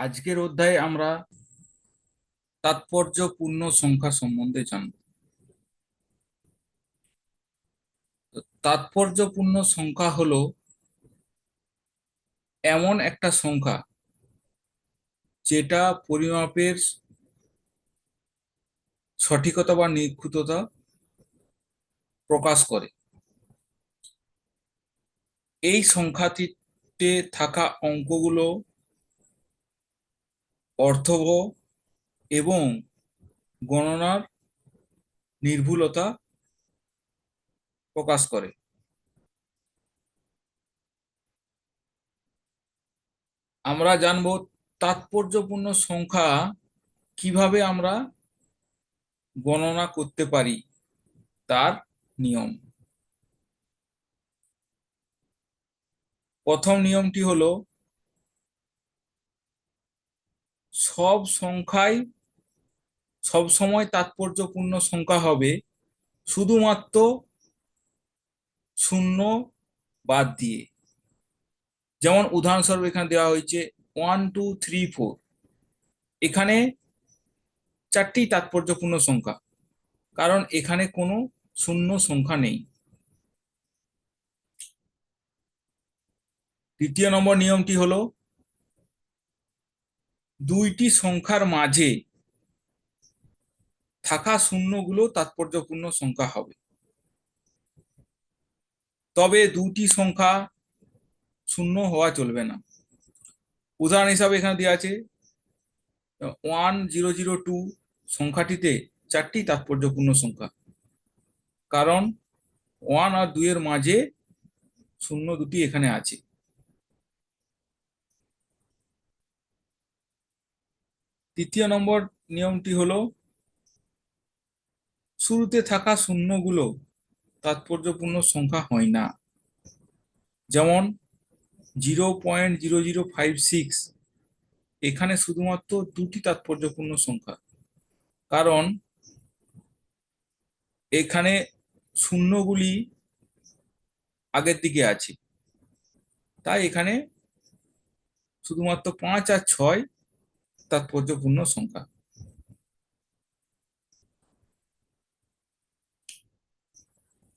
আজকের অধ্যায়ে আমরা তাৎপর্যপূর্ণ সংখ্যা সম্বন্ধে জানব। তাৎপর্যপূর্ণ সংখ্যা হলো এমন একটা সংখ্যা যেটা পরিমাপের সঠিকতা বা নিখুঁততা প্রকাশ করে। এই সংখ্যাটিতে থাকা অঙ্কগুলো অর্থবহ এবং গণনার নির্ভুলতা প্রকাশ করে। আমরা জানব তাৎপর্যপূর্ণ সংখ্যা কীভাবে আমরা গণনা করতে পারি তার নিয়ম। প্রথম নিয়মটি হলো সব সংখ্যাই সব সময় তাৎপর্যপূর্ণ সংখ্যা হবে, শুধুমাত্র শূন্য বাদ দিয়ে। যেমন উদাহরণস্বরূপ এখানে দেওয়া হয়েছে ওয়ান টু থ্রি ফোর এখানে চারটি তাৎপর্যপূর্ণ সংখ্যা, কারণ এখানে কোনো শূন্য সংখ্যা নেই। দ্বিতীয় নম্বর নিয়মটি হলো দুইটি সংখ্যার মাঝে থাকা শূন্যগুলো তাৎপর্যপূর্ণ সংখ্যা হবে। তবে দুটি সংখ্যা শূন্য হওয়া চলবে না। উদাহরণ হিসাবে এখানে দেওয়া আছে, ওয়ান জিরো জিরো টু সংখ্যাটিতে চারটি তাৎপর্যপূর্ণ সংখ্যা। কারণ ওয়ান আর দুইয়ের মাঝে শূন্য দুটি এখানে আছে। তৃতীয় নম্বর নিয়মটি হলো, শুরুতে থাকা শূন্যগুলো তাৎপর্যপূর্ণ সংখ্যা হয় না। যেমন zero point zero zero five six এখানে শুধুমাত্র দুটি তাৎপর্যপূর্ণ সংখ্যা। কারণ, এখানে শূন্যগুলি আগের দিকে আছে। তাই এখানে শুধুমাত্র পাঁচ আর ছয় তাৎপর্যপূর্ণ সংখ্যা।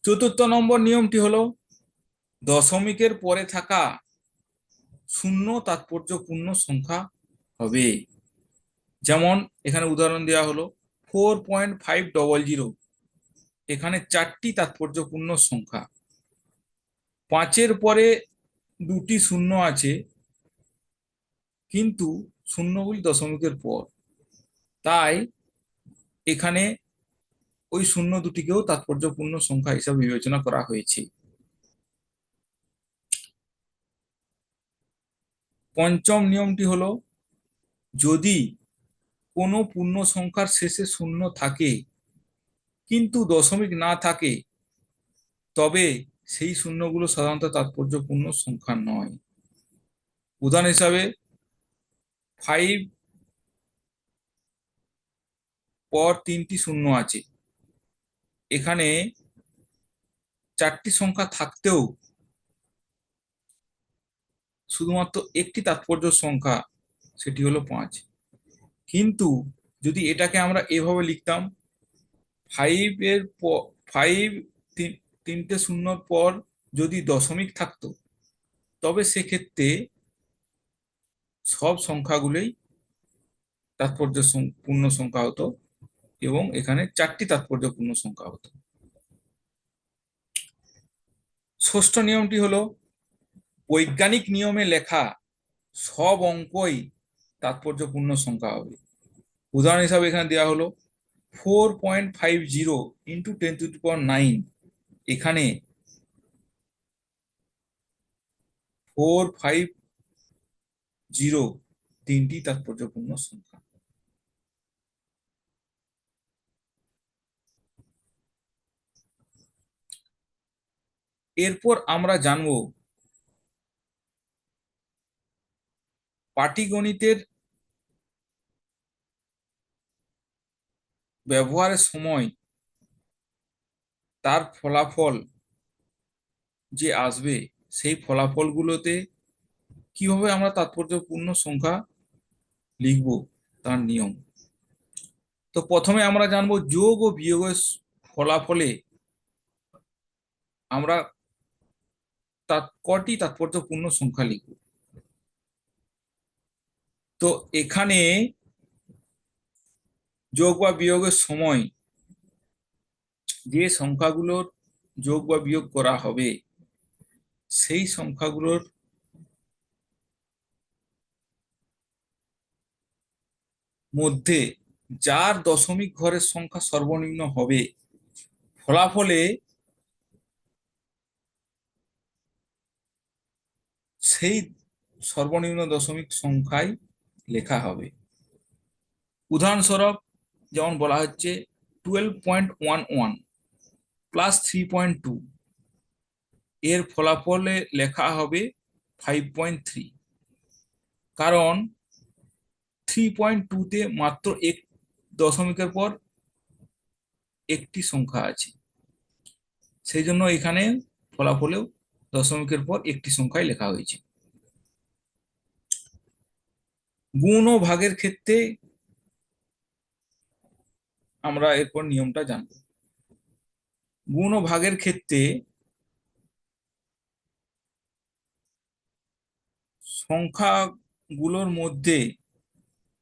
চতুর্থ নম্বর নিয়মটি হলো, দশমিকের পরে থাকা শূন্য তাৎপর্যপূর্ণ সংখ্যা হবে। যেমন এখানে উদাহরণ দেওয়া হলো, four point five double zero. এখানে চারটি তাৎপর্যপূর্ণ সংখ্যা। পাঁচের পরে দুটি শূন্য আছে, কিন্তু শূন্যগুলি দশমিকের পর। তাই এখানে ওই শূন্য দুটিকেও তাৎপর্যপূর্ণ সংখ্যা হিসাবে বিবেচনা করা হয়েছে। পঞ্চম নিয়মটি হলো, যদি কোনো পূর্ণ সংখ্যার শেষে শূন্য থাকে, কিন্তু দশমিক না থাকে, তবে সেই শূন্যগুলো সাধারণত তাৎপর্যপূর্ণ সংখ্যা নয়। উদাহরণ হিসাবে ফাইভ পর তিনটি শূন্য আছে। এখানে চারটি সংখ্যা থাকতেও শুধুমাত্র একটি তাৎপর্য সংখ্যা, সেটি হলো পাঁচ। কিন্তু যদি এটাকে আমরা এভাবে লিখতাম, ফাইভ এর ফাইভ তিনটে শূন্যর পর যদি দশমিক থাকতো, তবে সেক্ষেত্রে সব সংখ্যাগুলোই তাৎপর্য পূর্ণ সংখ্যা হতো এবং এখানে চারটি তাৎপর্যপূর্ণ সংখ্যা হতো। ষষ্ঠ নিয়মটি হলো, বৈজ্ঞানিক নিয়মে লেখা সব অঙ্কই তাৎপর্যপূর্ণ সংখ্যা হবে। উদাহরণ হিসাবে এখানে দেওয়া হলো, four point five zero into ten to power nine. এখানে ফোর ফাইভ জিরো, তিনটি তাৎপর্যপূর্ণ সংখ্যা। এরপর আমরা জানব পাটিগণিতের ব্যবহারের সময় তার ফলাফল যে আসবে, সেই ফলাফলগুলোতে কীভাবে আমরা তাৎপর্যপূর্ণ সংখ্যা লিখব তার নিয়ম? তো প্রথমে আমরা জানব যোগ ও বিয়োগের ফলাফলে আমরা কটি তাৎপর্যপূর্ণ সংখ্যা লিখব? তো এখানে যোগ বা বিয়োগের সময় যে সংখ্যাগুলোর যোগ বা বিয়োগ করা হবে, সেই সংখ্যাগুলোর মধ্যে যার দশমিক ঘরের সংখ্যা সর্বনিম্ন হবে। ফলাফলে সেই সর্বনিম্ন দশমিক সংখ্যায় লেখা হবে। উদাহরণস্বরূপ যেমন বলা হচ্ছে twelve point one one plus three point two এর ফলাফলে লেখা হবে ফাইভ পয়েন্ট থ্রি কারণ থ্রি পয়েন্ট টুতে মাত্র এক দশমিকের পর একটি সংখ্যা আছে। সেই জন্য এখানে ফলাফলেও দশমিকের পর একটি সংখ্যায় লেখা হয়েছে। গুণ ও ভাগের ক্ষেত্রে আমরা এরপর নিয়মটা জানব। গুণ ও ভাগের ক্ষেত্রে সংখ্যাগুলোর মধ্যে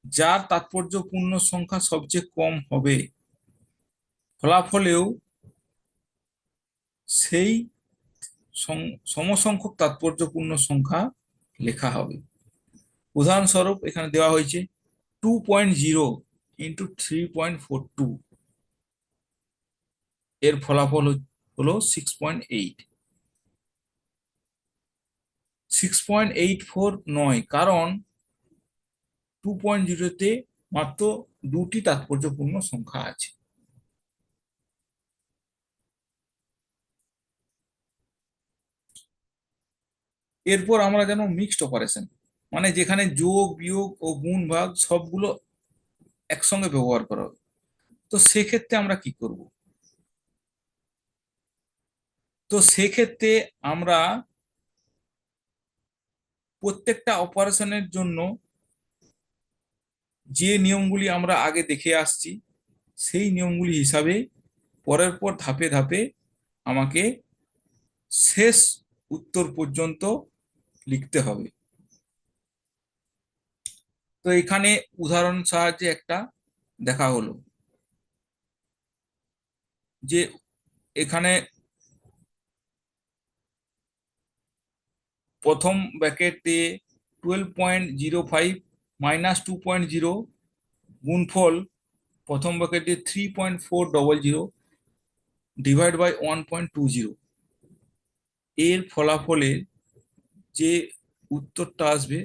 যার তাৎপর্যপূর্ণ সংখ্যা সবচেয়ে কম হবে। ফলাফলেও সেই সমসংখ্যক তাৎপর্যপূর্ণ সংখ্যা লেখা হবে। উদাহরণস্বরূপ এখানে দেওয়া হয়েছে two point zero into three point four two এর ফলাফল হলো six point eight six point eight four নয়, কারণ টু পয়েন্ট জিরোতে মাত্র দুটি তাৎপর্যপূর্ণ সংখ্যা আছে। এরপর আমরা যেন মিক্সড অপারেশন মানে যেখানে যোগ, বিয়োগ ও গুণ ভাগ সবগুলো একসঙ্গে ব্যবহার করা হবে। তো সেক্ষেত্রে আমরা কি করব? তো সেক্ষেত্রে আমরা প্রত্যেকটা অপারেশনের জন্য যে নিয়মগুলি আমরা আগে দেখে আসছি, সেই নিয়মগুলি হিসাবে পরের পর ধাপে ধাপে আমাকে শেষ উত্তর পর্যন্ত লিখতে হবে। তো এখানে উদাহরণ সাহায্যে একটা দেখা হলো। যে এখানে প্রথম ব্যাকেট দিয়ে twelve point zero five minus two point zero গুণফল প্রথম ব্যাকেট দিয়ে three point four double zero divide by one point two zero এর ফলাফলে যে উত্তরটা আসবে,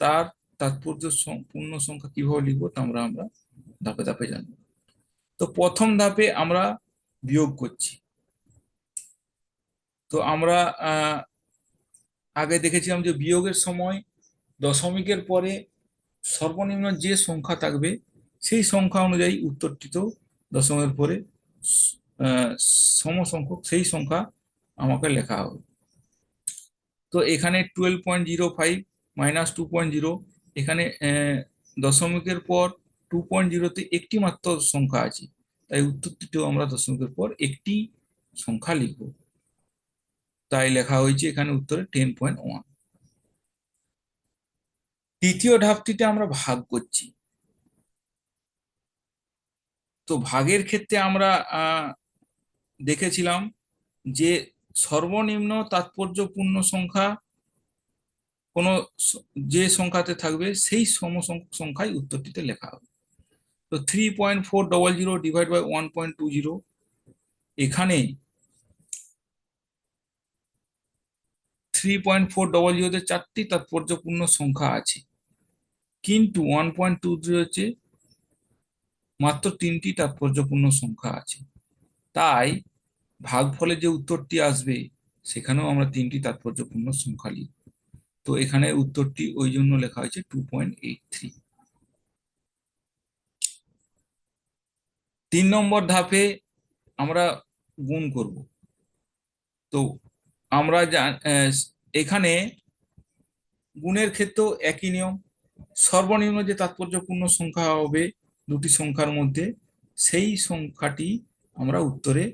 তার তাৎপর্য পূর্ণ সংখ্যা কীভাবে লিখব, তা আমরা আমরা ধাপে ধাপে জানব। তো প্রথম ধাপে আমরা বিয়োগ করছি। তো আমরা আগে দেখেছিলাম যে বিয়োগের সময় দশমিকের পরে সর্বনিম্ন যে সংখ্যা থাকবে, সেই সংখ্যা অনুযায়ী উত্তরটিতেও দশমের পরে সমসংখ্যক সেই সংখ্যা আমাকে লেখা হবে। তো এখানে twelve point zero five minus two point zero এখানে দশমিকের পর টু পয়েন্ট জিরোতে একটি মাত্র সংখ্যা আছে, তাই উত্তরটিতেও আমরা দশমিকের পর একটি সংখ্যা লিখব। তাই লেখা হয়েছে এখানে উত্তরে টেন পয়েন্ট ওয়ান দ্বিতীয় ধাপটিতে আমরা ভাগ করছি। তো ভাগের ক্ষেত্রে আমরা দেখেছিলাম যে সর্বনিম্ন তাৎপর্যপূর্ণ সংখ্যা কোনো যে সংখ্যাতে থাকবে সেই সমসংখ্যক সংখ্যায় উত্তরটিতে লেখা হবে। তো three point four double zero divide by one point two zero এখানে থ্রি পয়েন্ট ফোর ডবল জিরোতে চারটি তাৎপর্যপূর্ণ সংখ্যা আছে। কিন্তু ওয়ান পয়েন্ট টু জিরোতে মাত্র তিনটি তাৎপর্যপূর্ণ সংখ্যা আছে। তাই ভাগফলে যে উত্তরটি আসবে, সেখানেও আমরা তিনটি তাৎপর্যপূর্ণ সংখ্যা লিখব। তো এখানে উত্তরটি ওই জন্য লেখা হয়েছে টু পয়েন্ট এইট থ্রি তিন নম্বর ধাপে আমরা গুণ করব। তো আমরা এখানে গুণের ক্ষেত্রেও একই নিয়ম। সর্বনিম্ন যে তাৎপর্যপূর্ণ সংখ্যা হবে দুটি সংখ্যার মধ্যে, সেই সংখ্যাটি আমরা উত্তরে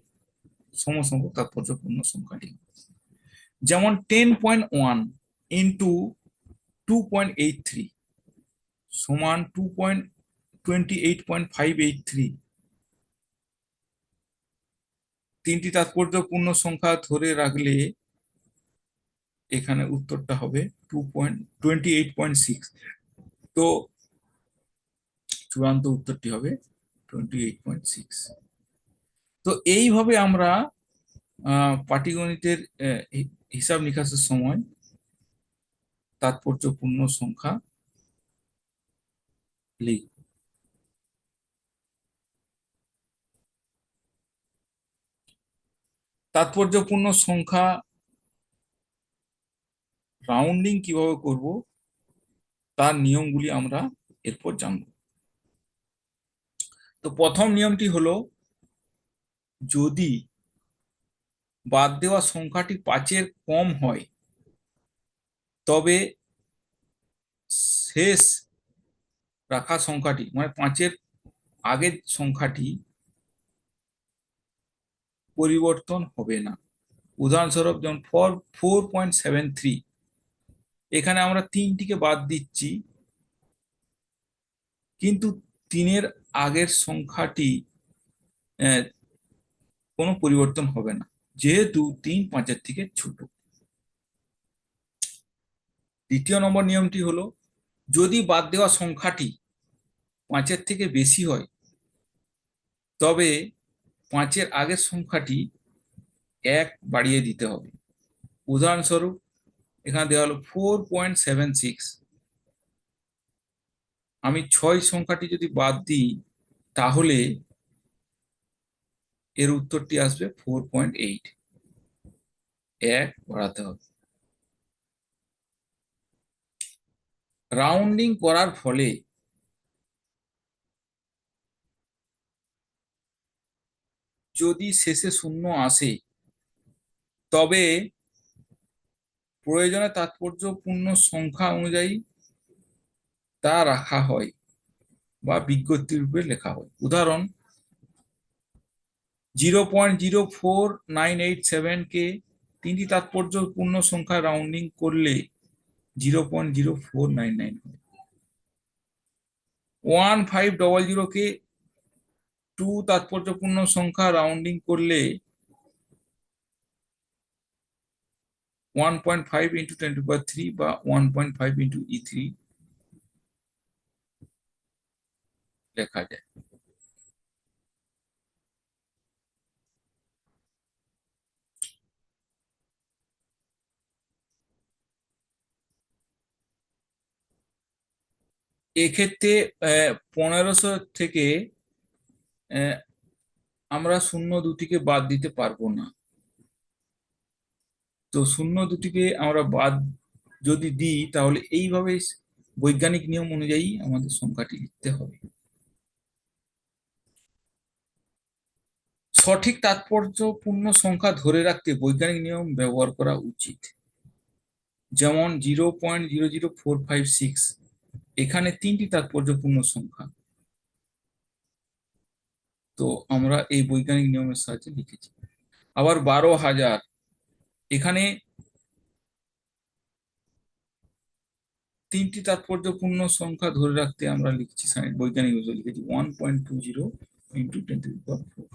সমসংখ্যক তাৎপর্যপূর্ণ সংখ্যাটি। যেমন ten point one into two point eight three সমান two point twenty eight point five eight three. তিনটি তাৎপর্যপূর্ণ সংখ্যা ধরে রাখলে এখানে উত্তরটা হবে two point twenty eight point six তো চূড়ান্ত উত্তরটি হবে টোয়েন্টি এইট পয়েন্ট সিক্স তো এইভাবে আমরা পাটিগণিতের হিসাব নিকাশের সময় তাৎপর্যপূর্ণ সংখ্যা লিখ তাৎপর্যপূর্ণ সংখ্যা রাউন্ডিং কীভাবে করব, তার নিয়মগুলি আমরা এরপর জানব। তো প্রথম নিয়মটি হলো, যদি বাদ দেওয়া সংখ্যাটি পাঁচের কম হয়, তবে শেষ রাখা সংখ্যাটি মানে পাঁচের আগের সংখ্যাটি পরিবর্তন হবে না। উদাহরণস্বরূপ যেমন for four point seven three এখানে আমরা তিনটিকে বাদ দিচ্ছি। কিন্তু তিনের আগের সংখ্যাটি কোনো পরিবর্তন হবে না, যেহেতু তিন পাঁচের থেকে ছোট। দ্বিতীয় নম্বর নিয়মটি হলো, যদি বাদ দেওয়া সংখ্যাটি পাঁচের থেকে বেশি হয়, তবে পাঁচের আগের সংখ্যাটি এক বাড়িয়ে দিতে হবে। উদাহরণস্বরূপ এখানে দেওয়া হলো ফোর পয়েন্ট সেভেন সিক্স আমি ছয় সংখ্যাটি যদি বাদ দিই, তাহলে এর উত্তরটি আসবে ফোর পয়েন্ট এইট এক, বাড়াতে হবে। রাউন্ডিং করার ফলে যদি শেষে শূন্য আসে, তবে প্রয়োজনে তাৎপর্যপূর্ণ সংখ্যা অনুযায়ী তা রাখা হয় বা বিজ্ঞপ্তি রূপে লেখা হয়। উদাহরণ, zero point zero four nine eight seven কে তিনটি তাৎপর্যপূর্ণ সংখ্যা রাউন্ডিং করলে zero point zero four nine nine হয়। ওয়ান ফাইভ ডবল জিরো কে টু তাৎপর্যপূর্ণ সংখ্যা রাউন্ডিং করলে one point five into ten to power three বা one point five into E three লেখা যায়। এক্ষেত্রে পনেরোশো থেকে আমরা শূন্য দুটিকে বাদ দিতে পারব না। তো শূন্য দুটিকে আমরা বাদ যদি দিই, তাহলে এইভাবে বৈজ্ঞানিক নিয়ম অনুযায়ী আমাদের সংখ্যাটি লিখতে হবে। সঠিক তাৎপর্যপূর্ণ সংখ্যা ধরে রাখতে বৈজ্ঞানিক নিয়ম ব্যবহার করা উচিত। যেমন zero point zero zero four five six, এখানে তিনটি তাৎপর্যপূর্ণ সংখ্যা। তো আমরা এই বৈজ্ঞানিক নিয়মের সাহায্যে লিখেছি। আবার বারো হাজার এখানে তিনটি তাৎপর্যপূর্ণ সংখ্যা ধরে রাখতে আমরা লিখছি বৈজ্ঞানিক লিখেছি one point two zero into ten four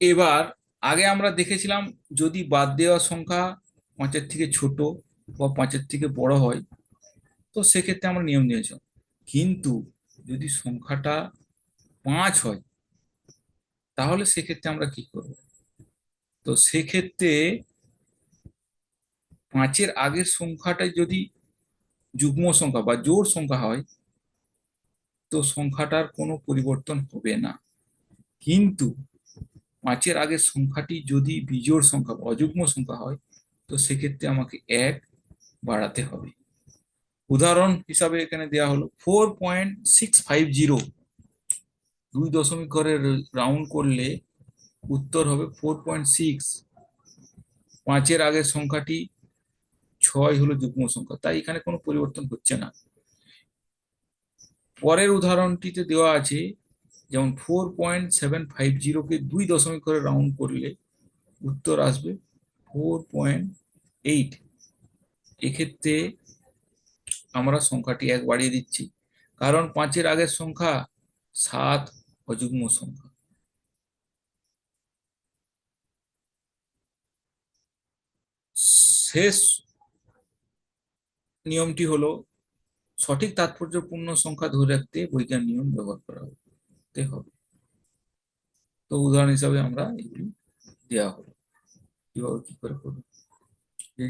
এবার আগে আমরা দেখেছিলাম যদি বাদ দেওয়া সংখ্যা পাঁচের থেকে ছোট বা পাঁচের থেকে বড় হয়, তো সেক্ষেত্রে আমরা নিয়ম নিয়েছিলাম কিন্তু যদি সংখ্যাটা পাঁচ হয়, তাহলে সেক্ষেত্রে আমরা কি করব? তো সেক্ষেত্রে পাঁচের আগের সংখ্যাটা যদি যুগ্ম সংখ্যা বা জোর সংখ্যা হয়, তো সংখ্যাটার কোনো পরিবর্তন হবে না। কিন্তু পাঁচের আগের সংখ্যাটি যদি বিজোড় সংখ্যা বা অযুগ্ম সংখ্যা হয়, তো সেক্ষেত্রে আমাকে এক বাড়াতে হবে। উদাহরণ হিসাবে এখানে দেওয়া হলো four point six five zero দুই দশমিক করে রাউন্ড করলে উত্তর হবে ফোর পয়েন্ট সিক্স পাঁচের আগের সংখ্যাটি ছয় হলো যুগ্ম সংখ্যা, তাই এখানে কোনো পরিবর্তন হচ্ছে না। পরের উদাহরণটিতে দেওয়া আছে, যেমন ফোর পয়েন্ট সেভেন ফাইভ জিরোকে দুই দশমিক করে রাউন্ড করলে উত্তর আসবে ফোর পয়েন্ট এইট এক্ষেত্রে আমরা সংখ্যাটি এক বাড়িয়ে দিচ্ছি। কারণ পাঁচের আগের সংখ্যা সাত অযুগ্ম সংখ্যা। শেষ নিয়মটি হলো সঠিক তাৎপর্যপূর্ণ সংখ্যা ধরে রাখতে বৈজ্ঞানিক নিয়ম ব্যবহার করা হবে। তো উদাহরণ হিসাবে আমরা এগুলি দেওয়া হলো। কীভাবে কি করে করব?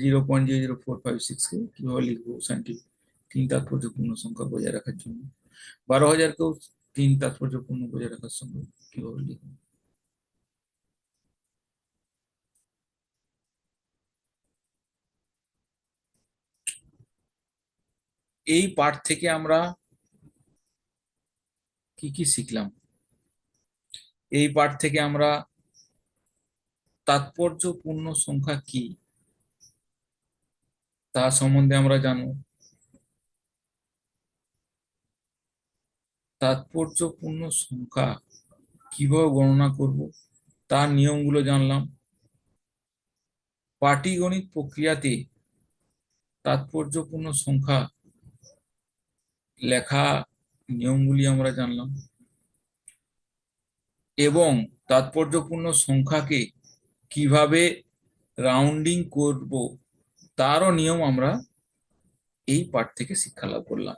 Zero point zero zero four five six কে কীভাবে লিখব? সাইন্টিফিক তিন তাৎপর্যপূর্ণ সংখ্যা বজায় রাখার জন্য। বারো হাজারকেও তিন তাৎপর্যপূর্ণ বজায় রাখার সঙ্গে কীভাবে লিখব? এই পাঠ থেকে আমরা কি কি শিখলাম? এই পাঠ থেকে আমরা তাৎপর্যপূর্ণ সংখ্যা কি? তা সম্বন্ধে আমরা জানব। তাৎপর্যপূর্ণ সংখ্যা কীভাবে গণনা করব? তার নিয়মগুলো জানলাম। পাটিগণিত প্রক্রিয়াতে তাৎপর্যপূর্ণ সংখ্যা লেখা নিয়মগুলি আমরা জানলাম এবং তাৎপর্যপূর্ণ সংখ্যাকে কীভাবে রাউন্ডিং করব, তারও নিয়ম আমরা এই পাঠ থেকে শিক্ষা লাভ করলাম।